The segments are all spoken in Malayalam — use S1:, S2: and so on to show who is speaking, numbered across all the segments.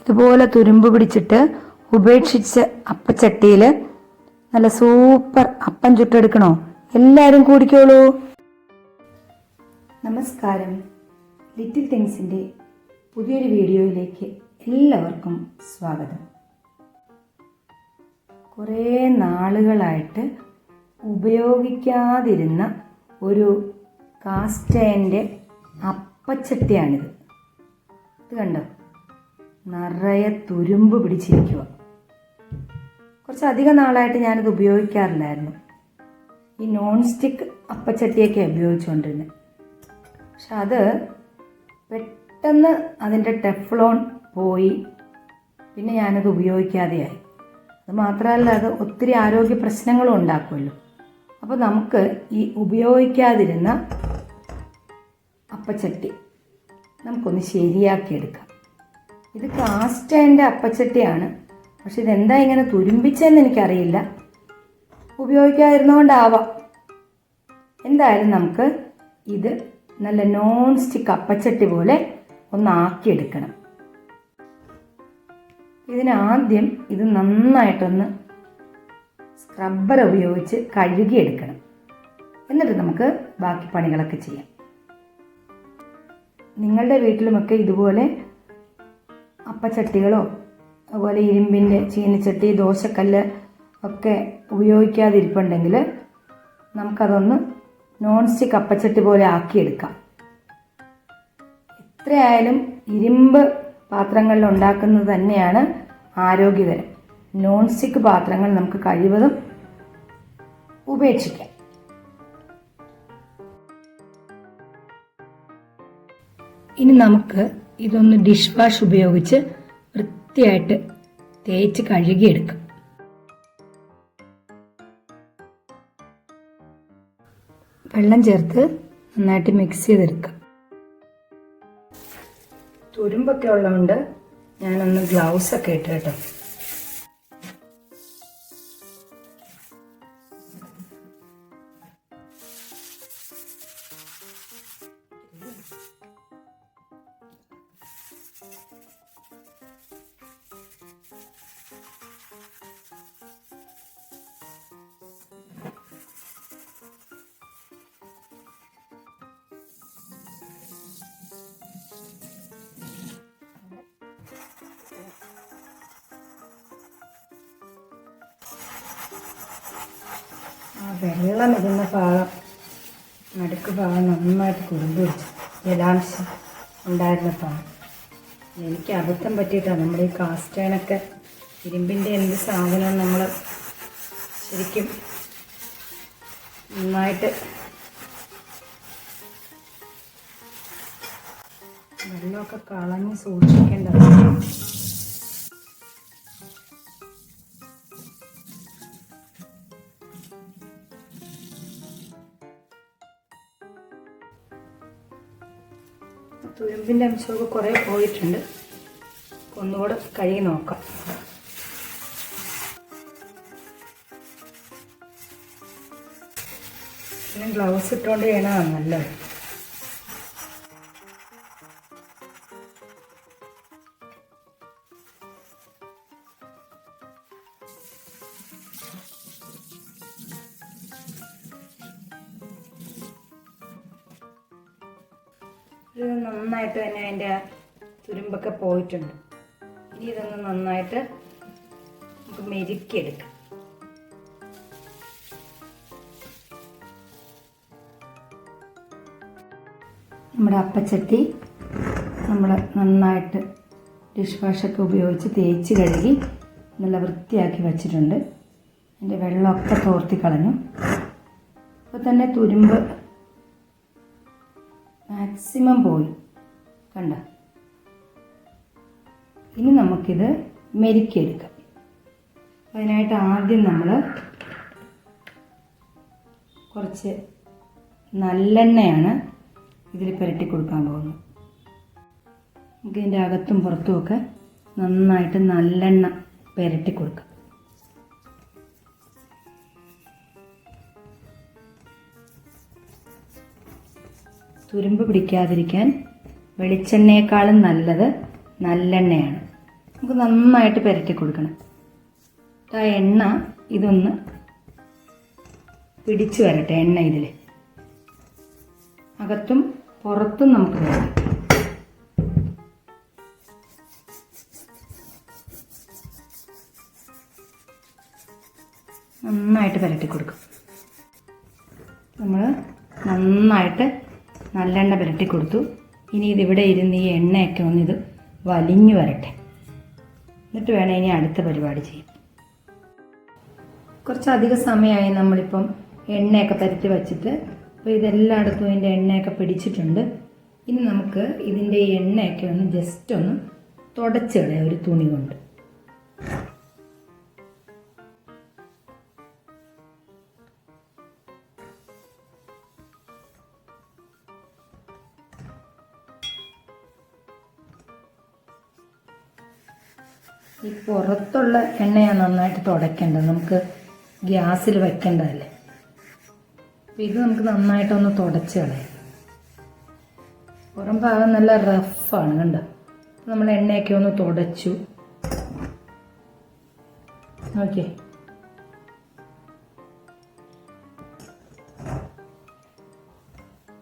S1: ഇതുപോലെ തുരുമ്പ് പിടിച്ചിട്ട് ഉപേക്ഷിച്ച് അപ്പച്ചട്ടിയിൽ നല്ല സൂപ്പർ അപ്പം ചുട്ടെടുക്കണോ? എല്ലാവരും കൂടിക്കോളൂ. നമസ്കാരം. ലിറ്റിൽ തിങ്സിന്റെ പുതിയൊരു വീഡിയോയിലേക്ക് എല്ലാവർക്കും സ്വാഗതം. കുറേ നാളുകളായിട്ട് ഉപയോഗിക്കാതിരുന്ന ഒരു കാസ്റ്റേന്റെ അപ്പച്ചട്ടിയാണിത്. ഇത് കണ്ടോ? നിറയെ തുരുമ്പ് പിടിച്ചിരിക്കുക കുറച്ചധികം നാളായിട്ട് ഞാനിത് ഉപയോഗിക്കാറില്ലായിരുന്നു. ഈ നോൺ സ്റ്റിക്ക് അപ്പച്ചട്ടിയൊക്കെ ഉപയോഗിച്ചുകൊണ്ടിരുന്നത് പക്ഷെ അത് പെട്ടെന്ന് അതിന്റെ ടെഫ്ലോൺ പോയി. പിന്നെ ഞാനത് ഉപയോഗിക്കാതെയായി. അത് മാത്രമല്ല അത് ഒത്തിരി ആരോഗ്യ പ്രശ്നങ്ങളും ഉണ്ടാക്കുമല്ലോ. അപ്പോൾ നമുക്ക് ഈ ഉപയോഗിക്കാതിരുന്ന അപ്പച്ചട്ടി നമുക്കൊന്ന് ശരിയാക്കിയെടുക്കാം. ഇത് കാസ്റ്റേന്റെ അപ്പച്ചട്ടിയാണ്. പക്ഷെ ഇതെന്താ ഇങ്ങനെ തുരുമ്പിച്ചെന്ന് എനിക്കറിയില്ല. ഉപയോഗിക്കാതിരുന്നുകൊണ്ടാവാം എന്തായാലും നമുക്ക് ഇത് നല്ല നോൺ സ്റ്റിക്ക് അപ്പച്ചട്ടി പോലെ ഒന്നാക്കിയെടുക്കണം. ഇതിനാദ്യം ഇത് നന്നായിട്ടൊന്ന് സ്ക്രബ്ബർ ഉപയോഗിച്ച് കഴുകിയെടുക്കണം. എന്നിട്ട് നമുക്ക് ബാക്കി പണികളൊക്കെ ചെയ്യാം. നിങ്ങളുടെ വീട്ടിലുമൊക്കെ ഇതുപോലെ അപ്പച്ചട്ടികളോ അതുപോലെ ഇരുമ്പിന്റെ ചീനച്ചട്ടി ദോശക്കല്ല് ഒക്കെ ഉപയോഗിക്കാതിരിപ്പുണ്ടെങ്കിൽ നമുക്കതൊന്ന് നോൺ സ്റ്റിക്ക് അപ്പച്ചട്ടി പോലെ ആക്കിയെടുക്കാം. എത്രയായാലും ഇരുമ്പ് പാത്രങ്ങളിൽ ഉണ്ടാക്കുന്നത് തന്നെയാണ് ആരോഗ്യകരം. നോൺ സ്റ്റിക്ക് പാത്രങ്ങൾ നമുക്ക് കഴിവതും ഉപേക്ഷിക്കാം. ഇനി നമുക്ക് ഇതൊന്ന് ഡിഷ് വാഷ് ഉപയോഗിച്ച് വൃത്തിയായിട്ട് തേച്ച് കഴുകിയെടുക്കാം. വെള്ളം ചേർത്ത് നന്നായിട്ട് മിക്സ് ചെയ്തെടുക്കാം. തുരുമ്പൊക്കെ ഉള്ളതുകൊണ്ട് ഞാനൊന്ന് ഗ്ലൗസൊക്കെ ഇട്ട് കേട്ടോ ആ വെള്ളം ഇരുന്ന ഭാഗം നടുക്ക് ഭാഗം നന്നായിട്ട് കുറുമ്പ് പിടിച്ചു. ജലാംശം ഉണ്ടായിരുന്ന ഭാഗം എനിക്ക് അബദ്ധം പറ്റിയിട്ടാണ് നമ്മുടെ ഈ കാസ്റ്റേണൊക്കെ ഇരുമ്പിന്റെ എന്ത് സാധനവും നമ്മൾ ശരിക്കും നന്നായിട്ട് വെള്ളമൊക്കെ കളഞ്ഞ് സൂക്ഷിക്കേണ്ടത് തുരുമ്പിന്റെ അംശമൊക്കെ കുറേ പോയിട്ടുണ്ട്. ഒന്നുകൂടെ കഴുകി നോക്കാം. പിന്നെ ഗ്ലൗസ് ഇട്ടുകൊണ്ട് ചെയ്യണതാണ് നല്ലത്. ഇത് നന്നായിട്ട് തന്നെ അതിന്റെ തുരുമ്പൊക്കെ പോയിട്ടുണ്ട്. ഇനി ഇതൊന്ന് നന്നായിട്ട് നമുക്ക് മെരുക്കിയെടുക്കാം. നമ്മുടെ അപ്പച്ചട്ടി നമ്മൾ നന്നായിട്ട് ഡിഷ് വാഷൊക്കെ ഉപയോഗിച്ച് തേച്ച് കഴുകി നല്ല വൃത്തിയാക്കി വച്ചിട്ടുണ്ട്. അതിന്റെ വെള്ളമൊക്കെ തോർത്തി കളഞ്ഞു. അപ്പോൾ തന്നെ തുരുമ്പ് മാക്സിമം പോയി. കണ്ട? ഇനി നമുക്കിത് മെരുക്കിയെടുക്കാം. അതിനായിട്ട് ആദ്യം നമ്മൾ കുറച്ച് നല്ലെണ്ണയാണ് ഇതിൽ പുരട്ടി കൊടുക്കാൻ പോകുന്നത്. നമുക്ക് ഇതിന്റെ അകത്തും പുറത്തുമൊക്കെ നന്നായിട്ട് നല്ലെണ്ണ പുരട്ടി കൊടുക്കാം. തുരുമ്പ് പിടിക്കാതിരിക്കാൻ വെളിച്ചെണ്ണയേക്കാളും നല്ലത് നല്ലെണ്ണയാണ്. നമുക്ക് നന്നായിട്ട് പുരട്ടി കൊടുക്കണം. ആ എണ്ണ ഇതൊന്ന് പിടിച്ചു വരട്ടെ എണ്ണ ഇതിൽ അകത്തും പുറത്തും നമുക്ക് വേണം. നന്നായിട്ട് പുരട്ടി കൊടുക്കും. നമ്മൾ നന്നായിട്ട് നല്ലെണ്ണ പുരട്ടി കൊടുത്തു. ഇനി ഇതിവിടെ ഇരുന്ന് ഈ എണ്ണയൊക്കെ ഒന്ന് ഇത് വലിഞ്ഞു വരട്ടെ. എന്നിട്ട് വേണം ഇനി അടുത്ത പരിപാടി ചെയ്യാൻ. കുറച്ചധികം സമയമായി നമ്മളിപ്പം എണ്ണയൊക്കെ പരത്തി വച്ചിട്ട് അപ്പോൾ ഇതെല്ലായിടത്തും ഇതിന്റെ എണ്ണയൊക്കെ പിടിച്ചിട്ടുണ്ട്. ഇനി നമുക്ക് ഇതിന്റെ എണ്ണയൊക്കെ ഒന്ന് ജസ്റ്റ് ഒന്ന് തുടച്ച് ഒരു തുണി കൊണ്ട്. ഈ പുറത്തുള്ള എണ്ണയാണ് നന്നായിട്ട് തുടയ്ക്കേണ്ടത്. നമുക്ക് ഗ്യാസിൽ വെക്കേണ്ടതല്ലേ? അപ്പം ഇത് നമുക്ക് നന്നായിട്ടൊന്ന് തുടച്ച് കളയാം. പുറം ഭാഗം നല്ല റഫാണ് കണ്ടോ? നമ്മൾ എണ്ണയൊക്കെ ഒന്ന് തുടച്ചു. ഓക്കെ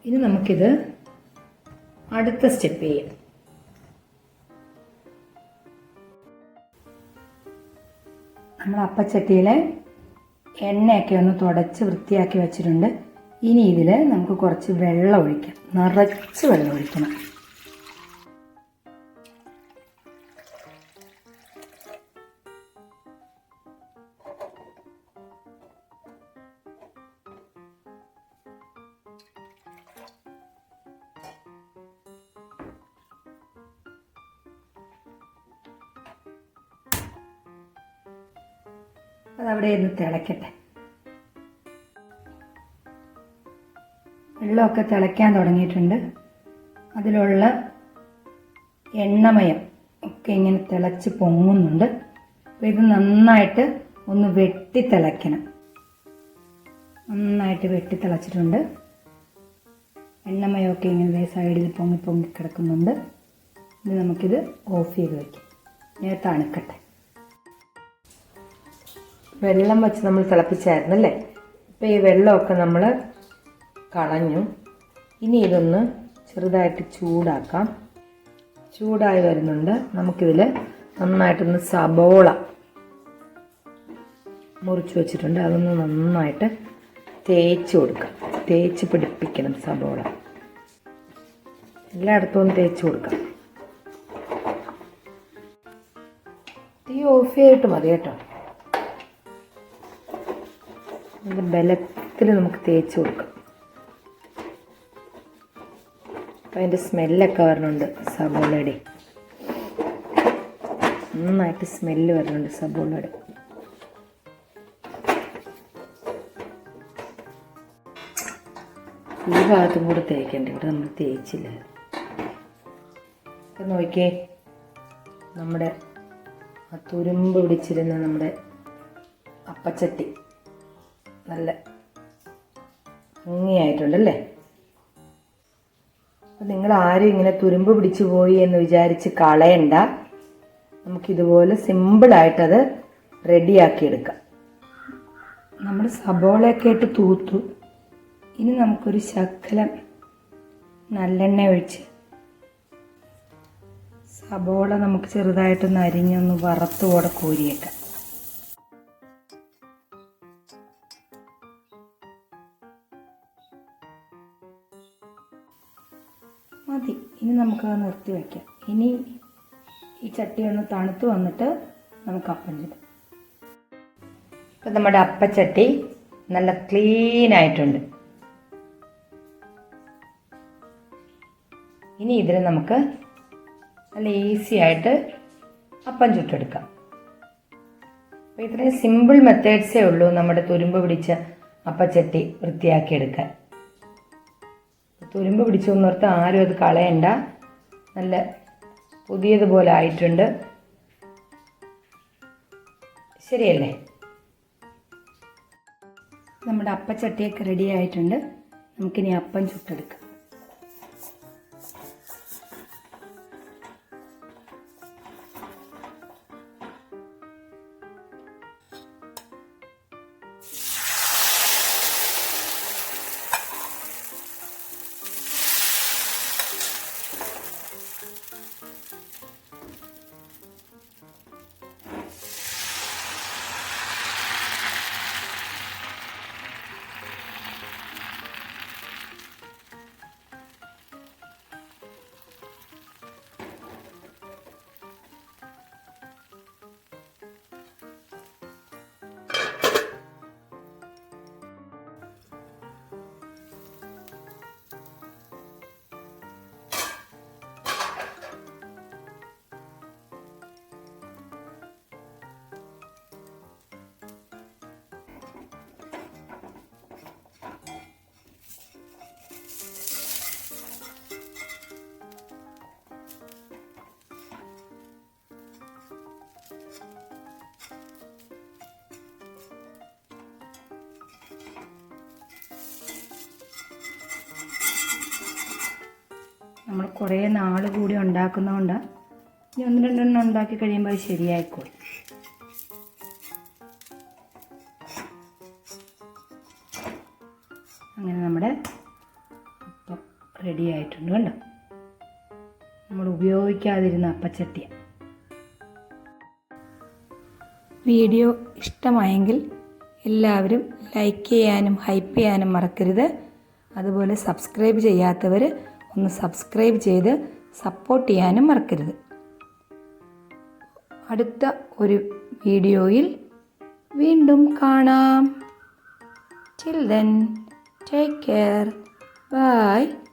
S1: ഇനി നമുക്കിത് അടുത്ത സ്റ്റെപ്പ് ചെയ്യാം. നമ്മൾ അപ്പച്ചട്ടിയിൽ എണ്ണയൊക്കെ ഒന്ന് തുടച്ച് വൃത്തിയാക്കി വെച്ചിട്ടുണ്ട്. ഇനി ഇതിൽ നമുക്ക് കുറച്ച് വെള്ളം ഒഴിക്കാം. നിറച്ച് വെള്ളം ഒഴിക്കണം. അതവിടെ ഇരുന്ന് തിളയ്ക്കട്ടെ വെള്ളമൊക്കെ തിളയ്ക്കാൻ തുടങ്ങിയിട്ടുണ്ട്. അതിലുള്ള എണ്ണമയം ഒക്കെ ഇങ്ങനെ തിളച്ച് പൊങ്ങുന്നുണ്ട്. അപ്പോൾ ഇത് നന്നായിട്ട് ഒന്ന് വെട്ടി തിളയ്ക്കണം. നന്നായിട്ട് വെട്ടി തിളച്ചിട്ടുണ്ട്. എണ്ണമയമൊക്കെ ഇങ്ങനെ സൈഡിൽ പൊങ്ങി പൊങ്ങി കിടക്കുന്നുണ്ട്. ഇനി നമുക്കിത് ഓഫ് ചെയ്ത് വയ്ക്കാം ഇങ്ങനെ തണുക്കട്ടെ.
S2: വെള്ളം വെച്ച് നമ്മൾ തിളപ്പിച്ചായിരുന്നു അല്ലേ? ഇപ്പം ഈ വെള്ളമൊക്കെ നമ്മൾ കളഞ്ഞു. ഇനി ഇതൊന്ന് ചെറുതായിട്ട് ചൂടാക്കാം. ചൂടായി വരുന്നുണ്ട്. നമുക്കിതിൽ നന്നായിട്ടൊന്ന് സബോള മുറിച്ച് വെച്ചിട്ടുണ്ട്. അതൊന്ന് നന്നായിട്ട് തേച്ച് കൊടുക്കാം. തേച്ച് പിടിപ്പിക്കണം സബോള. എല്ലായിടത്തും ഒന്ന് തേച്ച് കൊടുക്കാം. തീ ഓഫ് ചെയ്തിട്ട് മതി കേട്ടോ. നല്ല ബലത്തിൽ നമുക്ക് തേച്ച് കൊടുക്കാം. അപ്പം അതിന്റെ സ്മെല്ലൊക്കെ വരണുണ്ട് സബോളയുടെ. നന്നായിട്ട് സ്മെല്ല് വരുന്നുണ്ട് സബോളയുടെ. ഈ ഭാഗത്തും കൂടെ തേക്കണ്ട ഇവിടെ നമ്മൾ തേച്ചില്ല. ഇപ്പം നോക്കിയേ നമ്മുടെ ആ തുരുമ്പ് പിടിച്ചിരുന്ന നമ്മുടെ അപ്പച്ചട്ടി. നല്ല ഭംഗിയായിട്ടുണ്ടല്ലേ? അപ്പം നിങ്ങൾ ആരും ഇങ്ങനെ തുരുമ്പ് പിടിച്ചു പോയി എന്ന് വിചാരിച്ച് കളയണ്ട. നമുക്കിതുപോലെ സിമ്പിളായിട്ടത് റെഡിയാക്കിയെടുക്കാം
S1: നമ്മൾ സബോളയൊക്കെ ഇട്ട് തൂത്തു. ഇനി നമുക്കൊരു ശക്കലം നല്ലെണ്ണ ഒഴിച്ച് സബോള നമുക്ക് ചെറുതായിട്ടൊന്ന് അരിഞ്ഞൊന്ന് വറുത്തുകൂടെ കോരിയേക്കാം. നമുക്കത് നിർത്തി വയ്ക്കാം ഇനി ഈ ചട്ടി ഒന്ന് തണുത്ത് വന്നിട്ട് നമുക്ക് അപ്പം ചുടാം
S2: ഇപ്പം നമ്മുടെ അപ്പച്ചട്ടി നല്ല ക്ലീൻ ആയിട്ടുണ്ട്. ഇനി ഇതിൽ നമുക്ക് നല്ല ഈസി ആയിട്ട് അപ്പം ചുട്ടെടുക്കാം. അപ്പോൾ ഇത്രയും സിമ്പിൾ മെത്തേഡ്സേ ഉള്ളൂ നമ്മുടെ തുരുമ്പ് പിടിച്ച അപ്പച്ചട്ടി വൃത്തിയാക്കിയെടുക്കാൻ. തുരുമ്പ് പിടിച്ചു എന്നോർത്ത് ആരും അത് കളയണ്ട. നല്ല പുതിയതുപോലെ ആയിട്ടുണ്ട്. ശരിയല്ലേ?
S1: നമ്മുടെ അപ്പച്ചട്ടിയൊക്കെ റെഡി ആയിട്ടുണ്ട്. നമുക്കിനി അപ്പം ചുട്ടെടുക്കാം. നമ്മൾ കുറേ നാൾ കൂടി ഉണ്ടാക്കുന്നതുകൊണ്ട് ഇനി ഒന്ന് രണ്ടെണ്ണം ഉണ്ടാക്കി കഴിയുമ്പോൾ അത് ശരിയായിക്കോളും. അങ്ങനെ നമ്മുടെ അപ്പം റെഡി ആയിട്ടുണ്ട് കണ്ടോ? നമ്മൾ ഉപയോഗിക്കാതിരുന്ന അപ്പച്ചട്ടിയ. വീഡിയോ ഇഷ്ടമായെങ്കിൽ എല്ലാവരും ലൈക്ക് ചെയ്യാനും ഹൈപ്പ് ചെയ്യാനും മറക്കരുത്. അതുപോലെ സബ്സ്ക്രൈബ് ചെയ്യാത്തവർ ഒന്ന് സബ്സ്ക്രൈബ് ചെയ്ത് സപ്പോർട്ട് ചെയ്യാനും മറക്കരുത്. അടുത്ത ഒരു വീഡിയോയിൽ വീണ്ടും കാണാം. Till then take care Bye.